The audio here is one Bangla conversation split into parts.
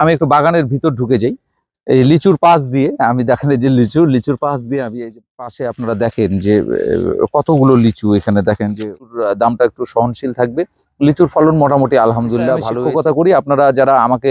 আমি একটু বাগানের ভিতর ঢুকে যাই। এই লিচুর পাশ দিয়ে আমি দেখেন যে লিচু লিচুর পাশ দিয়ে আমি এই যে পাশে আপনারা দেখেন যে কতগুলো লিচু এখানে দেখেন যে দামটা একটু সহনশীল থাকবে। লিচুর ফলন মোটামুটি আলহামদুলিল্লাহ ভালো কথা করি। আপনারা যারা আমাকে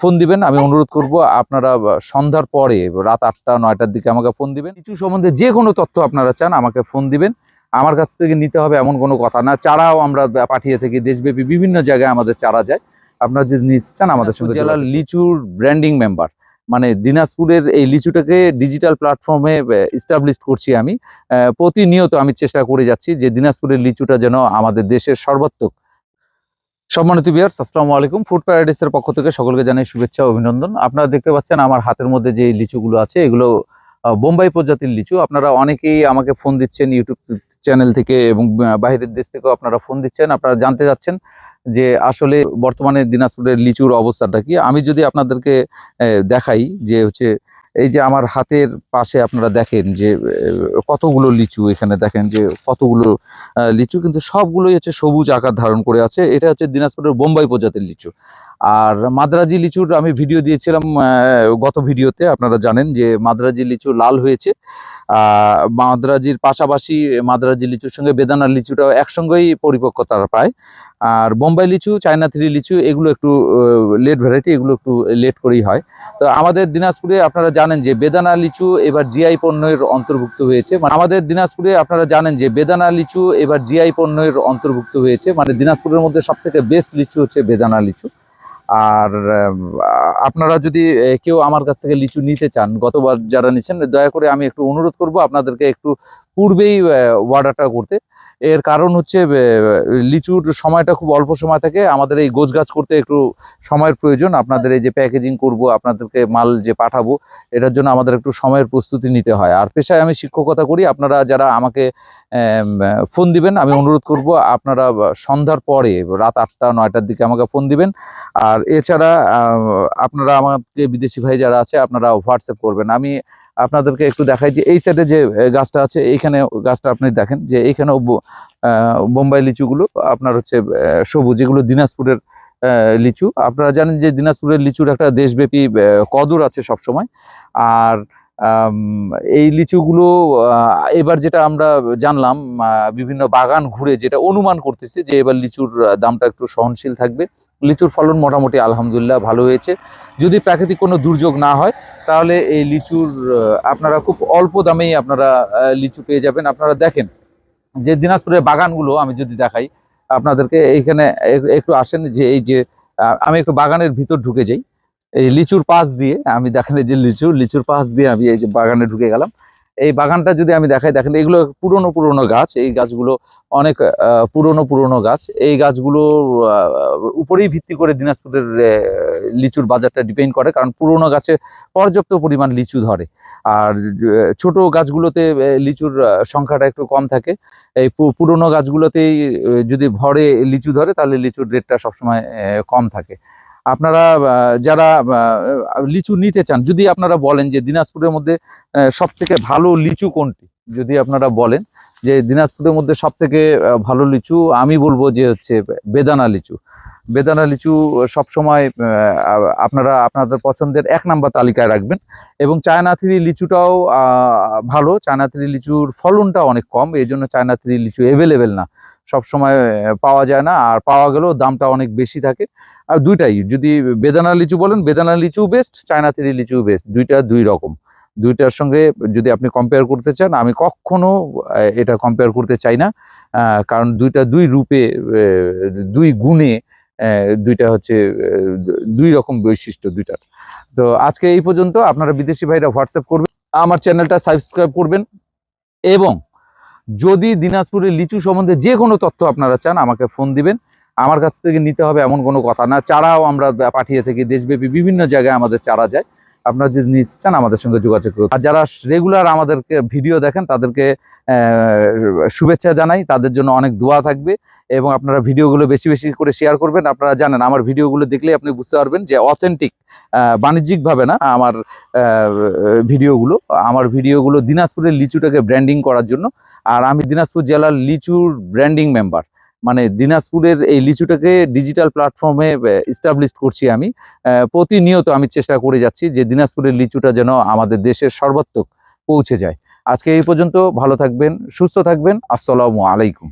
ফোন দিবেন আমি অনুরোধ করব আপনারা সন্ধ্যার পরে রাত আটটা নয়টার দিকে আমাকে ফোন দিবেন। লিচু সম্বন্ধে যে কোনো তথ্য আপনারা চান আমাকে ফোন দিবেন। আমার কাছ থেকে নিতে হবে এমন কোনো কথা না। চারাও আমরা পাঠিয়ে থাকি। দেশব্যাপী বিভিন্ন জায়গায় আমাদের চারা যায়। আপনারা যদি নিতে চান আমাদের সঙ্গে জেলার লিচুর ব্র্যান্ডিং মেম্বার মানে দিনাজপুরের এই লিচুটাকে ডিজিটাল প্ল্যাটফর্মে ইস্টাবলিশ করছি আমি। প্রতিনিয়ত আমি চেষ্টা করে যাচ্ছি যে দিনাজপুরের লিচুটা যেন আমাদের দেশের সর্বাত্মক। সম্মানিত বিয়ার্স আসসালামু আলাইকুম। ফুড প্যারাডাইসের পক্ষ থেকে সকলকে জানাই শুভেচ্ছা অভিনন্দন। আপনারা দেখতে পাচ্ছেন আমার হাতের মধ্যে যে লিচুগুলো আছে এগুলো বোম্বাই প্রজাতির লিচু। আপনারা অনেকেই আমাকে ফোন দিচ্ছেন ইউটিউব চ্যানেল থেকে এবং বাইরের দেশ থেকেও আপনারা ফোন দিচ্ছেন। আপনারা জানতে যাচ্ছেন যে আসলে বর্তমানে দিনাজপুরের লিচুর অবস্থাটা কি? আমি যদি আপনাদেরকে দেখাই যে হচ্ছে এই যে আমার হাতের পাশে আপনারা দেখেন যে কতগুলো লিচু এখানে দেখেন যে কতগুলো লিচু কিন্তু সবগুলোই হচ্ছে সবুজ আকার ধারণ করে আছে। এটা হচ্ছে দিনাজপুরের বোম্বাই প্রজাতির লিচু। আর মাদ্রাজি লিচুর আমি ভিডিও দিয়েছিলাম গত ভিডিওতে আপনারা জানেন যে মাদ্রাজি লিচু লাল হয়েছে। মাদ্রাজির পাশাপাশি মাদ্রাজি লিচুর সঙ্গে বেদানা লিচুটাও একসঙ্গেই পরিপক্কতা পায় আর বোম্বাই লিচু, চায়না থ্রি লিচু, এগুলো একটু লেট ভ্যারাইটি এগুলো একটু লেট করেই হয়। তো আমাদের দিনাজপুরে আপনারা জানেন যে বেদানা লিচু এবার জিআই পণ্যের অন্তর্ভুক্ত হয়েছে। মানে আমাদের দিনাজপুরে আপনারা জানেন যে বেদানা লিচু এবার জিআই পণ্যের অন্তর্ভুক্ত হয়েছে। মানে দিনাজপুরের মধ্যে সব থেকে বেস্ট লিচু হচ্ছে বেদানা লিচু। আর আপনারা যদি কেউ আমার কাছ থেকে লিচু নিতে চান, গতবার যারা নিচ্ছেন দয়া করে আমি একটু অনুরোধ করব আপনাদেরকে একটু পূর্বেই অর্ডারটা করতে। এর কারণ হচ্ছে লিচুর সময়টা খুব অল্প সময় থাকে আমাদের এই গোছ গাছ করতে একটু সময়ের প্রয়োজন। আপনাদের এই যে প্যাকেজিং করব, আপনাদেরকে মাল যে পাঠাবো, এটার জন্য আমাদের একটু সময়ের প্রস্তুতি নিতে হয়। আর পেশায় আমি শিক্ষকতা করি, আপনারা যারা আমাকে ফোন দিবেন, আমি অনুরোধ করব, আপনারা সন্ধ্যার পরে, রাত আটটা, নয়টার দিকে আমাকে ফোন দিবেন। আর এছাড়া আপনারা আমাকে বিদেশি ভাই যারা আছে, আপনারা হোয়াটসঅ্যাপ করবেন। আমি আপনাদেরকে একটু দেখাই যে এই সাইডে যে গাছটা আছে, এইখানে গাছটা আপনি দেখেন যে এইখানেও বোম্বাই লিচুগুলো আপনার হচ্ছে সবুজ এগুলো দিনাজপুরের লিচু। আপনারা জানেন যে দিনাজপুরের লিচুর একটা দেশব্যাপী কদর আছে সবসময়। আর এই লিচুগুলো এবার যেটা আমরা জানলাম বিভিন্ন বাগান ঘুরে যেটা অনুমান করতেছি যে এবার লিচুর দামটা একটু সহনশীল থাকবে। লিচুর ফলন মোটামুটি আলহামদুলিল্লাহ ভালো হয়েছে। যদি প্রাকৃতিক কোনো দুর্যোগ না হয় তাহলে এই লিচুর আপনারা খুব অল্প দামেই আপনারা লিচু পেয়ে যাবেন। আপনারা দেখেন যে দিনাজপুরের বাগানগুলো আমি যদি দেখাই, আপনাদেরকে এইখানে একটু আসেন যে এই যে আমি একটু বাগানের ভিতর ঢুকে যাই। এই লিচুর পাশ দিয়ে আমি দেখেন যে লিচু, লিচুর পাশ দিয়ে আমি এই যে বাগানে ঢুকে গেলাম। এই বাগানটা যদি আমি দেখাই, দেখেন, এগুলো পুরনো পুরনো গাছ। এই গাছগুলো অনেক পুরনো পুরনো গাছ। এই গাছগুলো উপরেই ভিত্তি করে দিনাজপুরের লিচুর বাজারটা ডিপেন্ড করে, কারণ পুরনো গাছে পর্যাপ্ত পরিমাণ লিচু ধরে। আর ছোট গাছগুলোতে লিচুর সংখ্যাটা একটু কম থাকে। এই পুরনো গাছগুলোতেই যদি ভরে লিচু ধরে, তাহলে লিচুর রেটটা সবসময় কম থাকে। আপনারা যারা লিচু নিতে চান, যদি আপনারা বলেন যে দিনাজপুরের মধ্যে সব থেকে ভালো লিচু কোনটি? যদি আপনারা বলেন যে দিনাজপুরের মধ্যে সব থেকে ভালো লিচু, আমি বলব যে হচ্ছে বেদানা লিচু। বেদানা লিচু সবসময় আপনারা, আপনাদের পছন্দের এক নাম্বার তালিকায় রাখবেন। এবং চায়না থ্রি লিচুটাও ভালো। চায়না থ্রি লিচুর ফলনটা অনেক কম এই জন্য চায়না থ্রি লিচু অ্যাভেলেবেল না। সবসময় আহ, পাওয়া যায় না। আর পাওয়া গেলেও দামটা অনেক বেশি থাকে। আর দুইটাই যদি বেদানা লিচু বলেন বেদানা লিচু বেস্ট চায়না থ্রি লিচু বেস্ট দুইটা দুই রকম। দুইটার সঙ্গে যদি আপনি কম্পেয়ার করতে চান আমি কখনো এটা কম্পেয়ার করতে চাই না। কারণ দুইটা দুই রূপে দুই গুণে দুইটা হচ্ছে দুই রকম বৈশিষ্ট্য দুইটার। তো আজকে এই পর্যন্ত আপনারা বিদেশি ভাইরা হোয়াটসঅ্যাপ করবেন আমার চ্যানেলটা সাবস্ক্রাইব করবেন এবং যদি দিনাজপুরের লিচু সম্বন্ধে যে কোনো তথ্য আপনারা চান, আমাকে ফোন দিবেন। আমার কাছ থেকে নিতে হবে এমন কোনো কথা না। চারাও আমরা পাঠিয়ে থাকি দেশব্যাপী বিভিন্ন জায়গায় আমাদের চারা যায়। আপনারা যদি নিতে চান, আমাদের সঙ্গে যোগাযোগ করুন। আর যারা রেগুলার আমাদেরকে ভিডিও দেখেন, তাদেরকে শুভেচ্ছা জানাই। তাদের জন্য অনেক দোয়া থাকবে এবং আপনারা ভিডিওগুলো বেশি বেশি করে শেয়ার করবেন। আপনারা জানেন, আমার ভিডিওগুলো দেখলেই আপনি বুঝতে পারবেন যে অথেন্টিক বাণিজ্যিকভাবে না, আমার ভিডিওগুলো আমার ভিডিওগুলো দিনাজপুরের লিচুটাকে ব্র্যান্ডিং করার জন্য আর আমি দিনাজপুর জেলার লিচুর ব্র্যান্ডিং মেম্বার মানে দিনাজপুরের এই লিচুটাকে ডিজিটাল প্ল্যাটফর্মে ইস্টাবলিশ করছি আমি। প্রতিনিয়ত আমি চেষ্টা করে যাচ্ছি যে দিনাজপুরের লিচুটা যেন আমাদের দেশের সর্বাত্মক পৌঁছে যায়। আজকে এই পর্যন্ত ভালো থাকবেন, সুস্থ থাকবেন। আসসালামু আলাইকুম।